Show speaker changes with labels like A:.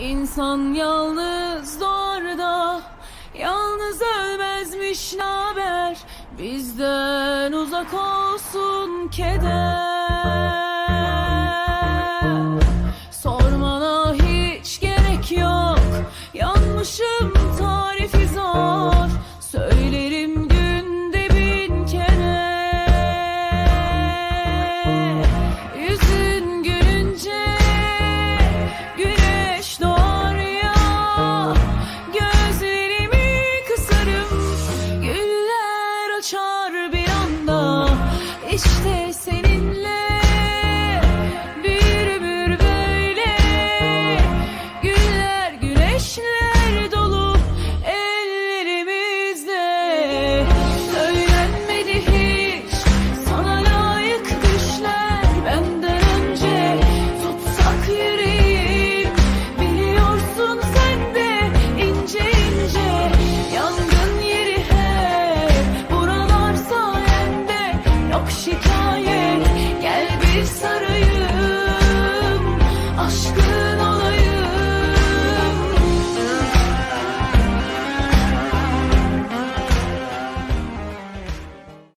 A: İnsan yalnız zorda Yalnız ölmezmiş naber? Bizden uzak olsun keder. Sormana hiç gerek yok Yanmışım she